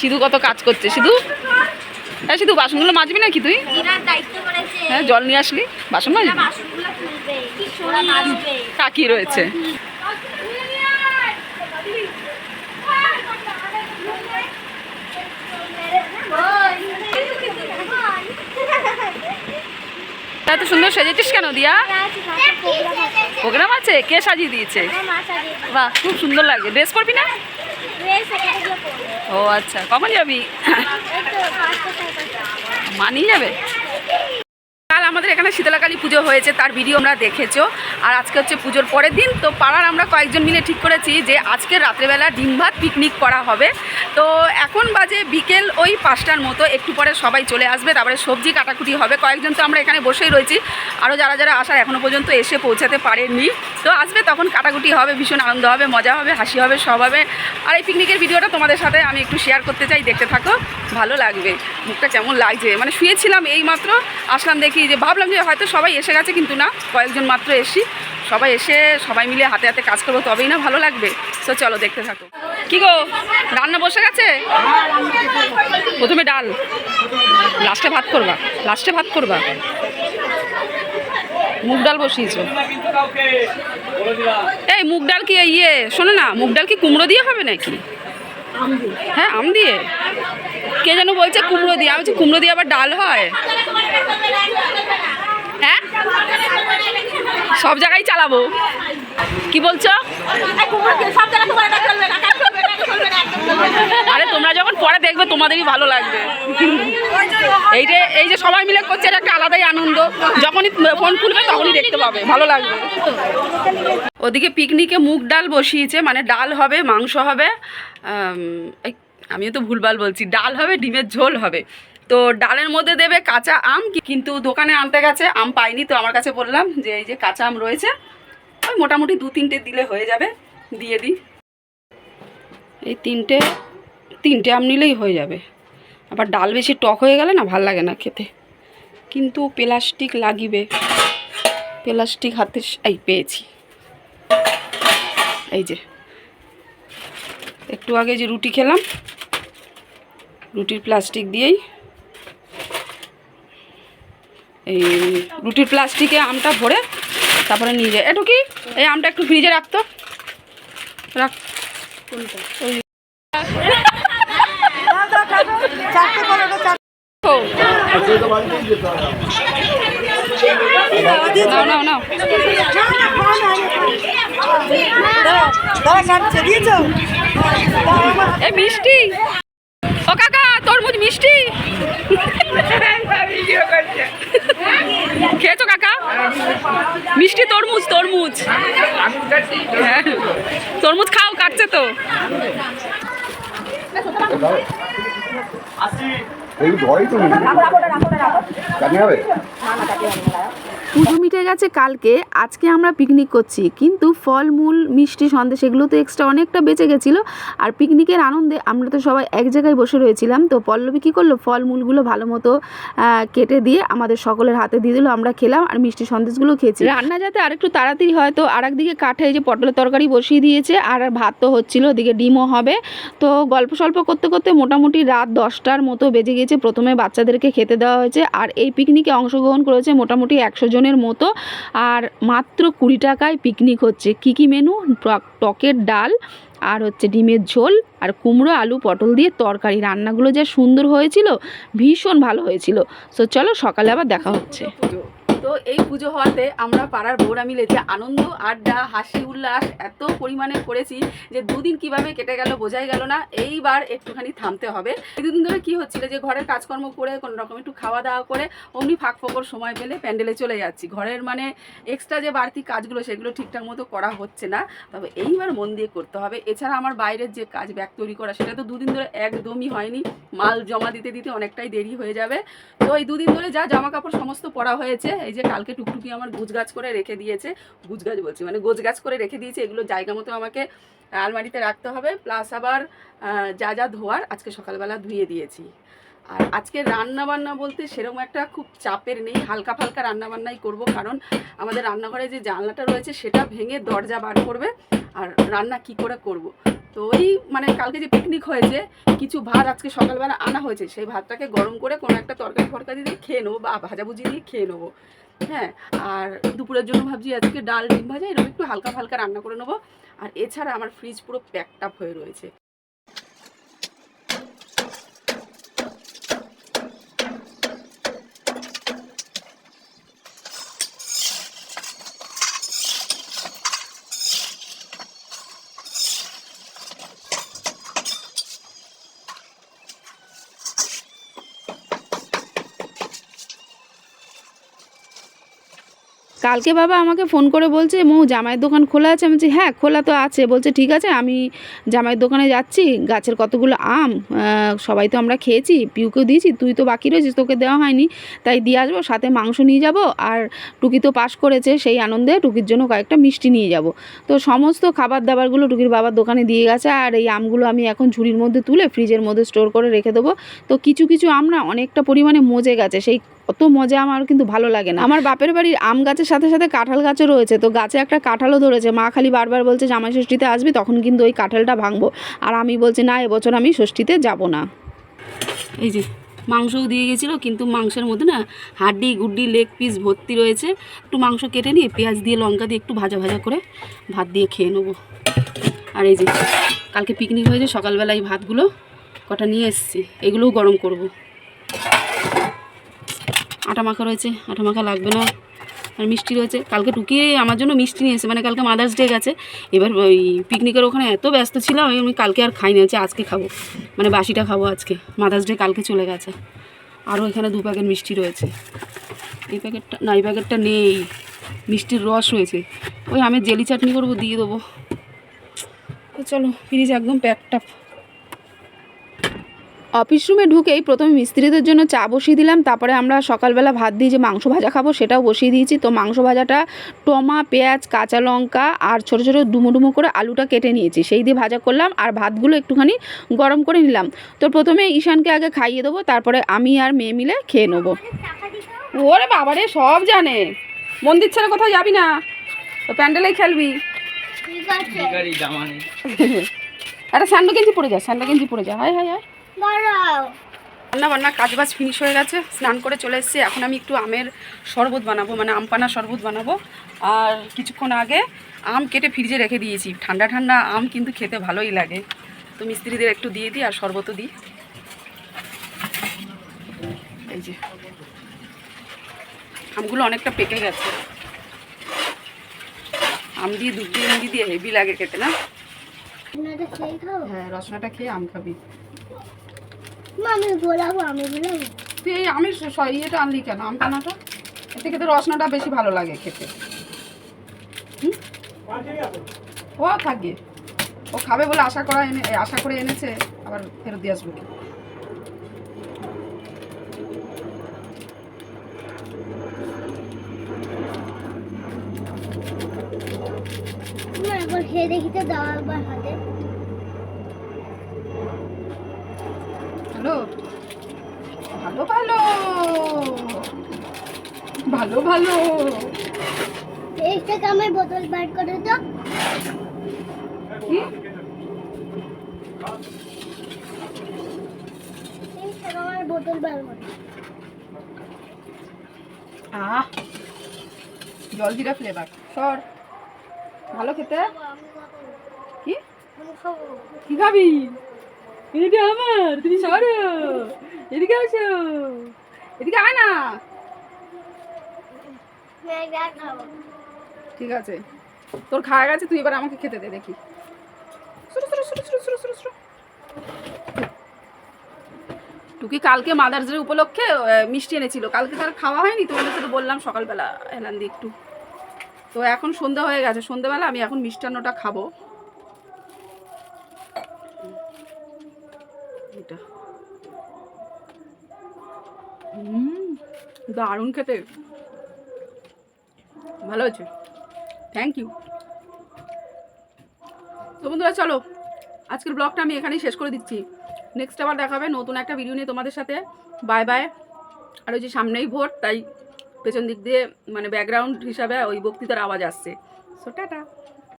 সিধু কত কাজ করছে? সিধু? হ্যাঁ সিধু বাসনগুলো মাজবি নাকি তুই? হ্যাঁ জল নিয়ে আসলি? বাসন মাজবি? কাকি রয়েছে। তা এত সুন্দর সেজেছিস কেন দিয়া? প্রোগ্রাম আছে? কে সাজিয়ে দিয়েছে? বাহ খুব সুন্দর লাগে ড্রেস করবি না? ও আচ্ছা কখন যাবি? মানিয়ে যাবে? আমাদের এখানে শীতলাকালী পুজো হয়েছে, তার ভিডিও আমরা দেখেছ। আর আজকে হচ্ছে পুজোর পরের দিন, তো পাড়ার আমরা কয়েকজন মিলে ঠিক করেছি যে আজকে রাত্রেবেলা ডিম ভাত পিকনিক করা হবে। তো এখন বাজে বিকেল ওই পাঁচটার মতো, একটু পরে সবাই চলে আসবে, তারপরে সবজি কাটাকুটি হবে। কয়েকজন তো আমরা এখানে বসেই রয়েছি আরও যারা যারা আসার এখনও পর্যন্ত এসে পৌঁছাতে পারেননি। তো আসবে তখন কাটাকুটি হবে, ভীষণ আনন্দ হবে, মজা হবে, হাসি হবে, সব হবে। আর এই পিকনিকের ভিডিওটা তোমাদের সাথে আমি একটু শেয়ার করতে চাই, দেখতে থাকো, ভালো লাগবে। মুখটা কেমন লাগছে? মানে শুয়েছিলাম এই মাত্র আসলাম দেখি যে ভাবলাম যে হয়তো সবাই এসে গেছে কিন্তু না, কয়েকজন মাত্র এসি। সবাই এসে সবাই মিলে হাতে হাতে কাজ করব, তবেই না ভালো লাগবে। তো চলো দেখতে থাকো। কি গো, রান্না বসে গেছে? প্রথমে ডাল। লাস্টে ভাত করবা, লাস্টে ভাত করবা। মুগ ডাল বসিয়েছো। এই মুগ ডাল কি ইয়ে শোনো না, মুগ ডাল কি কুমড়ো দিয়ে হবে নাকি? হ্যাঁ আম দিয়ে? কে যেন বলছে কুমড়ো দিয়ে। আমি কুমড়ো দিয়ে আবার ডাল হয়? হ্যাঁ? সব জায়গায় চালাবো। কি বলছো? আরে তোমরা যখন পরে দেখবে, তোমাদেরই ভালো লাগবে। এই যে এই যে সবাই মিলে করছে, এটা একটা আলাদাই আনন্দ। যখনই ফোন খুলবে, তখনই দেখতে পাবে। ভালো লাগবে। ওদিকে পিকনিকে মুগ ডাল বসিয়েছে মানে ডাল হবে, মাংস হবে আমিও তো ভুলভাল বলছি, ডাল হবে, ডিমের ঝোল হবে। তো ডালের মধ্যে দেবে কাঁচা আম, কিন্তু দোকানে আনতে গেছে, আম পাইনি, তো আমার কাছে বললাম যে এই যে কাঁচা আম রয়েছে, ওই মোটামুটি দু তিনটে দিলে হয়ে যাবে, দিয়ে দিই। এই তিনটে তিনটে আম নিলেই হয়ে যাবে। আবার ডাল বেশি টক হয়ে গেলে না ভালো লাগে না খেতে। কিন্তু প্লাস্টিক লাগিবে। প্লাস্টিক হাতে এই পেয়েছি। এই যে, একটু আগে যে রুটি খেলাম রুটির প্লাস্টিক দিয়েই এই রুটির প্লাস্টিকে আমটা ভরে তারপরে নিয়ে যায়। একটু কি এই আমটা একটু ফ্রিজে রাখতো রাখ। মিষ্টি। তরমুজ মিষ্টি? খেয়েছো কাকা? মিষ্টি তরমুজ তরমুজ। তরমুজ খাও, কাটছে তো। এই ভয় তো হবে পুজো মিটে গেছে কালকে, আজকে আমরা পিকনিক করছি। কিন্তু ফলমূল মিষ্টি, সন্দেশ এগুলো তো এক্সট্রা অনেকটা বেঁচে গেছিল। আর পিকনিকের আনন্দে আমরা তো সবাই এক জায়গায় বসে রয়েছিলাম। তো পল্লবী কী করল? ফলমূলগুলো ভালো মতো কেটে দিয়ে আমাদের সকলের হাতে দিয়ে দিল। আমরা খেলাম আর মিষ্টি, সন্দেশগুলো খেয়েছি। রান্না যাতে আরেকটু তাড়াতাড়ি হয়, তো আর একদিকে কাঠে যে পটলের তরকারি বসিয়ে দিয়েছে। আর ভাত তো হচ্ছিল, ওদিকে ডিমও হবে। তো গল্প সল্প করতে করতে মোটামুটি রাত দশটার মতো বেজে গিয়েছে। প্রথমে বাচ্চাদেরকে খেতে দেওয়া হয়েছে। আর এই পিকনিকে অংশগ্রহণ করেছে মোটামুটি একশো জনের মতো। আর মাত্র কুড়ি টাকায় পিকনিক হচ্ছে। কী কী মেনু টক- টকের ডাল, আর হচ্ছে ডিমের ঝোল, আর কুমড়ো, আলু, পটল দিয়ে তরকারি। রান্নাগুলো যা সুন্দর হয়েছিল, ভীষণ ভালো হয়েছিল। সো চলো সকালে আবার দেখা হচ্ছে। তো এই পুজো হওয়াতে আমরা পাড়ার বউরা মিলে যে আনন্দ, আড্ডা, হাসি, উল্লাস এত পরিমাণে করেছি যে দুদিন কীভাবে কেটে গেল বোঝাই গেল না, এইবার একটুখানি থামতে হবে। দুদিন ধরে কি হচ্ছিল যে ঘরের কাজকর্ম করে, কোনো রকম একটু খাওয়া দাওয়া করে, অমনি ফাঁক ফোকর সময় পেলে প্যান্ডেলে চলে যাচ্ছি। ঘরের মানে এক্সট্রা যে বাড়তি কাজগুলো সেগুলো ঠিকঠাক মতো করা হচ্ছে না, তবে এইবার মন দিয়ে করতে হবে। এছাড়া আমার বাইরের যে কাজ ব্যাগ তৈরি করা, সেটা তো দুদিন ধরে একদমই হয়নি। মাল জমা দিতে দিতে অনেকটাই দেরি হয়ে যাবে। তো এই দুদিন ধরে যা জামা কাপড় সমস্ত পরা হয়েছে এই যে কালকে টুকটুকি আমার গুজগাছ করে রেখে দিয়েছে, গুজগাছ বলছি মানে গোছগাছ করে রেখে দিয়েছে, এগুলো জায়গা মতো আমাকে আলমারিতে রাখতে হবে প্লাস আবার যা যা ধোয়ার আজকে সকালবেলা ধুয়ে দিয়েছি। আর আজকে রান্না বান্না বলতে সেরকম একটা খুব চাপের নেই, হালকা ফালকা রান্না বান্নাই করব, কারণ আমাদের রান্নাঘরে যে জানলাটা রয়েছে সেটা ভেঙে দরজা বার করবে, আর রান্না কি করে করব? তো ওই মানে কালকে যে পিকনিক হয়েছে, কিছু ভাত আজকে সকালবেলা আনা হয়েছে, সেই ভাতটাকে গরম করে কোনো একটা তরকারি ফরকারি দিয়ে খেয়ে নেব বা ভাজাভুজি দিয়ে খেয়ে নেব। হ্যাঁ আর দুপুরের জন্য ভাবছি আজকে ডাল, ডিম ভাজা, এরকম একটু হালকা ফালকা রান্না করে নেব। আর এছাড়া আমার ফ্রিজ পুরো প্যাকড আপ হয়ে রয়েছে। কালকে বাবা আমাকে ফোন করে বলছে, মৌ, জামাইয়ের দোকান খোলা আছে? আমি বলছি হ্যাঁ খোলা তো আছে। বলছে, ঠিক আছে, আমি জামাইয়ের দোকানে যাচ্ছি, গাছের কতগুলো আম সবাই তো আমরা খেয়েছি, পিউকেও দিয়েছি, তুই তো বাকি রয়েছিস, তোকে দেওয়া হয়নি। তাই দিয়ে আসব, সাথে মাংস নিয়ে যাব, আর টুকি তো পাস করেছে, সেই আনন্দে টুকির জন্য কয়েকটা মিষ্টি নিয়ে যাব। তো সমস্ত খাবার দাবারগুলো টুকির বাবার দোকানে দিয়ে গেছে, আর এই আমগুলো আমি এখন ঝুড়ির মধ্যে তুলে ফ্রিজের মধ্যে স্টোর করে রেখে দেবো। তো কিছু কিছু আম না অনেকটা পরিমাণে মজে গেছে, সেই অত মজা আমার কিন্তু ভালো লাগে না। আমার বাপের বাড়ির আম গাছের সাথে সাথে কাঁঠাল গাছও রয়েছে, তো গাছে একটা কাঁঠালও ধরেছে। মা খালি বারবার বলছে, জামাই ষষ্ঠীতে আসবি, তখন কিন্তু ওই কাঁঠালটা ভাঙবো। আর আমি বলছি, না, এবছর আমি ষষ্ঠীতে যাব না। এই যে, মাংসও দিয়ে গেছিল, কিন্তু মাংসের মধ্যে না হাড্ডি, গুড্ডি, লেগ পিস ভর্তি রয়েছে। একটু মাংস কেটে নিয়ে পেঁয়াজ দিয়ে, লঙ্কা দিয়ে একটু ভাজা ভাজা করে ভাত দিয়ে খেয়ে নেব। আর এই যে, কালকে পিকনিক হয়েছে সকালবেলা এই ভাতগুলো কটা নিয়ে এসেছি, এগুলোও গরম করব। আটা মাখা রয়েছে, আটা মাখা লাগবে না। আর মিষ্টি রয়েছে। কালকে টুকিয়ে আমার জন্য মিষ্টি নিয়ে এসে মানে কালকে মাদার্স ডে গেছে। এবার ওই পিকনিকের ওখানে এত ব্যস্ত ছিলাম, আমি কালকে আর খাইনি হচ্ছে আজকে খাব। মানে বাসিটা খাব আজকে। মাদার্স ডে কালকে চলে গেছে। আরও এখানে দু প্যাকেট মিষ্টি রয়েছে। এই প্যাকেটটা না, এই প্যাকেটটা নেই। মিষ্টির রস রয়েছে। ওই আমি জেলি চাটনি করব, দিয়ে দেবো। তো চলো ফ্রিজ একদম প্যাকটা অফিস রুমে ঢুকেই প্রথমে মিস্ত্রিদের জন্য চা বসিয়ে দিলাম তারপরে আমরা সকালবেলা ভাত দিয়ে যে মাংস ভাজা খাব সেটাও বসিয়ে দিয়েছি। তো মাংস ভাজাটা টমা পেঁয়াজ কাঁচা লঙ্কা আর ছোটো ছোটো ডুমো ডুমো করে আলুটা কেটে নিয়েছি। সেই দিয়ে ভাজা করলাম আর ভাতগুলো একটুখানি গরম করে নিলাম। তো প্রথমে ঈশানকে আগে খাইয়ে দেবো তারপরে আমি আর মেয়ে মিলে খেয়ে নেব। ওরে বাবারে সব জানে। মন্দির ছেড়ে কোথাও যাবি না? তো প্যান্ডেলেই খেলবি। আরে স্যান্ডো গেঞ্জি পড়ে যা স্যান্ডো গেঞ্জি পড়ে যা। হায় হায় হায়। রান্না বান্না কাজ বাজ ফিনিশ হয়ে গেছে স্নান করে চলে এসেছি। এখন আমি একটু আমের শরবত বানাবো মানে আম পানা শরবত বানাবো। আর কিছুক্ষণ আগে আম কেটে ফ্রিজে রেখে দিয়েছি। ঠান্ডা ঠান্ডা আম কিন্তু খেতে ভালোই লাগে। তো মিস্ত্রিদের একটু দিয়ে দিই আর শরবতও দিই। এই যে। আমগুলো অনেকটা পেকে গেছে। আম দিয়ে দুধ দিয়ে হেভি লাগে খেতে না? হ্যাঁ রসনাটা খেয়ে আম খাবি। আমি গোলাবো আমি গোলাবো তুই এই আমের ইয়েটা আনলি কেন? আম পানাটা এর থেকে তো রসনাটা বেশি ভালো লাগে খেতে? ও থাকবে ও খাবে বলে আশা করা এনে আশা করে এনেছে আবার ফেরত দিয়ে আসবে খেয়ে দেখি তো দাও একবার হাতে হ্যালো ভালো ভালো ভালো ভালো। তেইশ টাকা আমার বোতল বার করে তো বোতল বার করে আহ জলজিরা ফ্লেভার সর। ভালো খেতে? কি? কি খাবি এটা আমার তুমি সরো। এদিকে আসো। এদিকে আয় না। ঠিক আছে। তোর খাওয়া গেছে, তুই এবার আমাকে খেতে দে, দেখি। টুকি কালকে মাদার্স ডে উপলক্ষে মিষ্টি এনেছিল। কালকে তার খাওয়া হয়নি তোমাদের তো বললাম সকালবেলা এলাম দিয়ে একটু। তো এখন সন্ধ্যা হয়ে গেছে। সন্ধ্যাবেলা আমি এখন মিষ্টান্নটা খাব। এটা। দারুণ খেতে। ভালো হয়েছে থ্যাংক ইউ তো বন্ধুরা, চলো, আজকের ব্লগটা আমি এখানেই শেষ করে দিচ্ছি। নেক্সট আবার দেখাবে নতুন একটা ভিডিও নিয়ে তোমাদের সাথে। বাই বাই আর ওই যে সামনেই ভোট, তাই পেছন দিক দিয়ে মানে ব্যাকগ্রাউন্ড হিসাবে ওই বক্তৃতার আওয়াজ আসছে। So tata